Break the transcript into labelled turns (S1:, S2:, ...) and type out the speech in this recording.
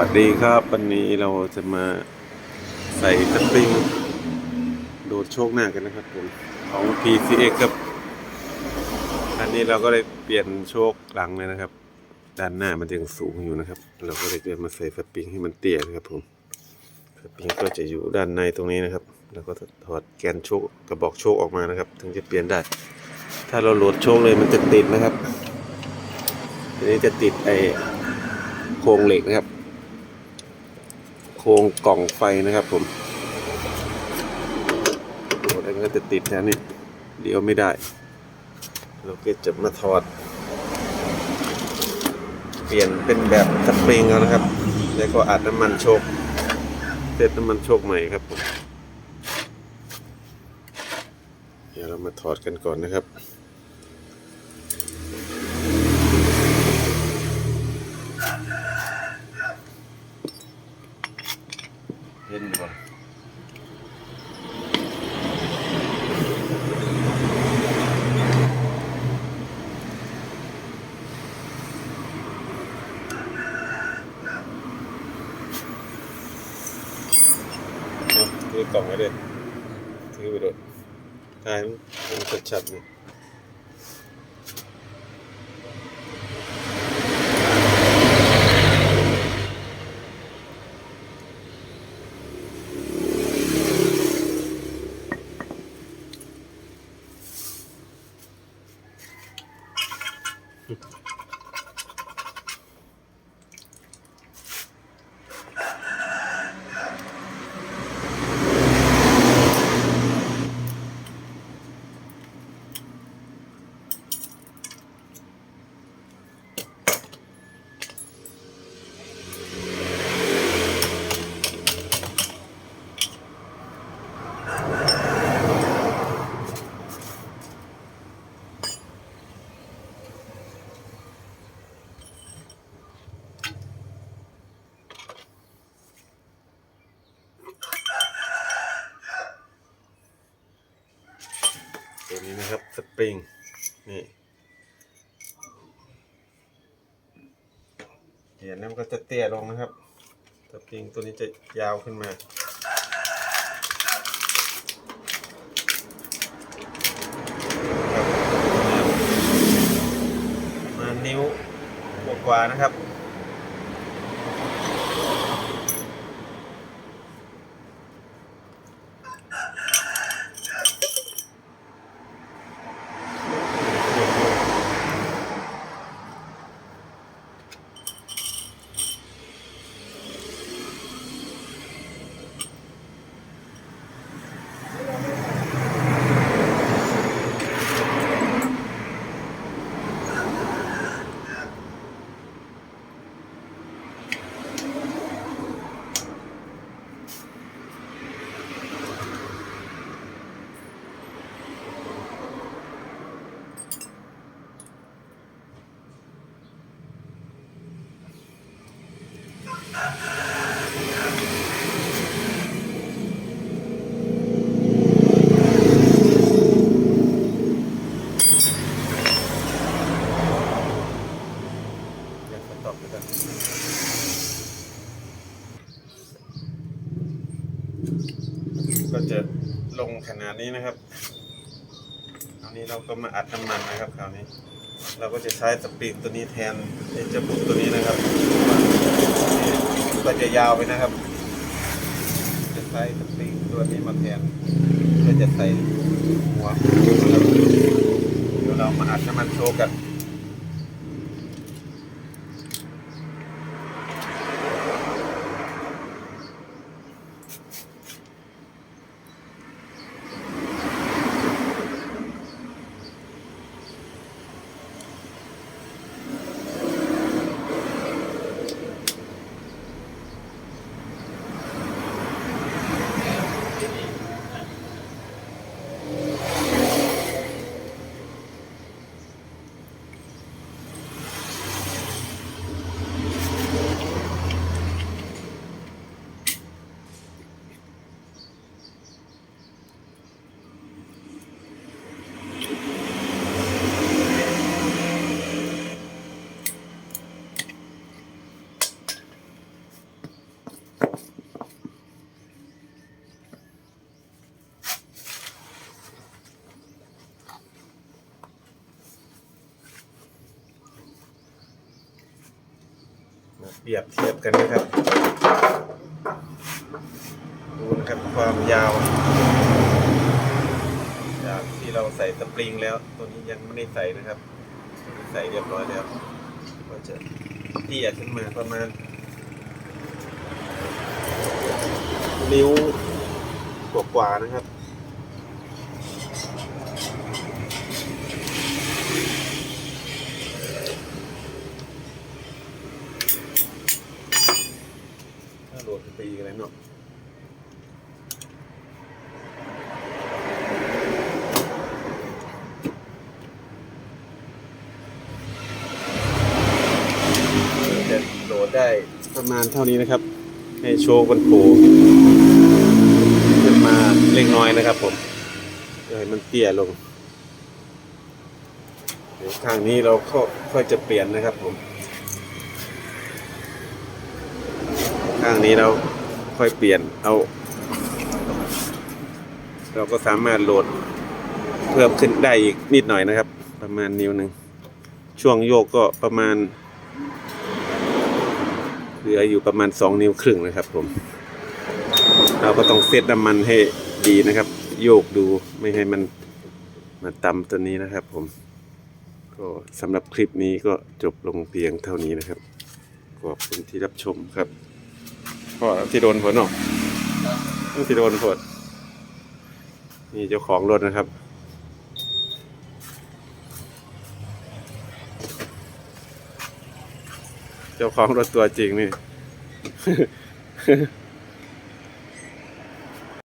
S1: วัสดีครับ วันนี้เราจะมาใส่สปริง โดดโชคหน้ากันนะครับผมของ PCX ครับอันนี้เราก็ได้เปลี่ยนโชคหลังเลยนะครับ ด้านหน้ามันยังสูงอยู่นะครับ เราก็เลยจะมาใส่สปริงให้มันเตี้ยนะครับผมสปริงก็จะอยู่ด้านในตรงนี้นะครับ แล้วก็ถอดแกนโชคกระบอกโชคออกมานะครับ ถึงจะเปลี่ยนได้ ถ้าเราโหลดโชคเลยมันจะติดนะครับทีนี้จะติดไอโครงเหล็กนะครับ ครงกล่องไฟนะครับผมโหดมันก็จะติดนะนี่เดี๋ยวไม่ได้ เราก็จะมาถอด เปลี่ยนเป็นแบบสปริงแล้วนะครับ แล้วก็อัดน้ำมันโชคเซตน้ำมันโชคใหม่ครับผมเดี๋ยวเรามาถอดกันก่อนนะครับ เอาถือกล่องไว้เลยถือไปเลยถ่ายมันชัดๆเลย สปริง นี่เห็นนะมันก็จะเตี้ยลงนะครับ สปริงตัวนี้จะยาวขึ้นมาประมาณนิ้วกว่านะครับ จะลงขนาดนี้นะครับคราวนี้เราก็มาอัดน้ำมันนะครับคราวนี้ เราก็จะใช้สปริงตัวนี้แทนไอ้เจ้าบุกตัวนี้นะครับก็จะยาวไปนะครับ จะใช้สปริงตัวนี้มาแทนก็จะใส่หัวเดี๋ยวเรามาอัดน้ำมันโชว์กัน เปรียบเทียบกันนะครับ ดูนะครับความยาว จากที่เราใส่สปริงแล้ว ตัวนี้ยังไม่ได้ใส่นะครับ ใส่เรียบร้อยแล้วก็จะเตี้ยขึ้นมาประมาณนิ้วกว่าๆนะครับ โหลดไปอีกแล้วเนาะจะโหลดได้ประมาณเท่านี้นะครับ ให้โชว์กันโผล่ขึ้นมาเล็กน้อยนะครับผมเพื่อให้มันเตี้ยลงเดี๋ยวทางนี้เราก็ค่อยจะเปลี่ยนนะครับผม ข้างนี้เราค่อยเปลี่ยนเอา เราก็สามารถโหลดเพิ่มขึ้นได้อีกนิดหน่อยนะครับ ประมาณนิ้วหนึ่งช่วงโยกก็ประมาณเหลืออยู่ประมาณสองนิ้วครึ่งนะครับผม เราก็ต้องเซตน้ำมันให้ดีนะครับ โยกดูไม่ให้มันมาต่ำตัวนี้นะครับผม ก็สำหรับคลิปนี้ก็จบลงเพียงเท่านี้นะครับ ขอบคุณที่รับชมครับ พ่อที่โดนผลเนาะที่โดนผลนี่เจ้าของรถนะครับเจ้าของรถตัวจริงนี่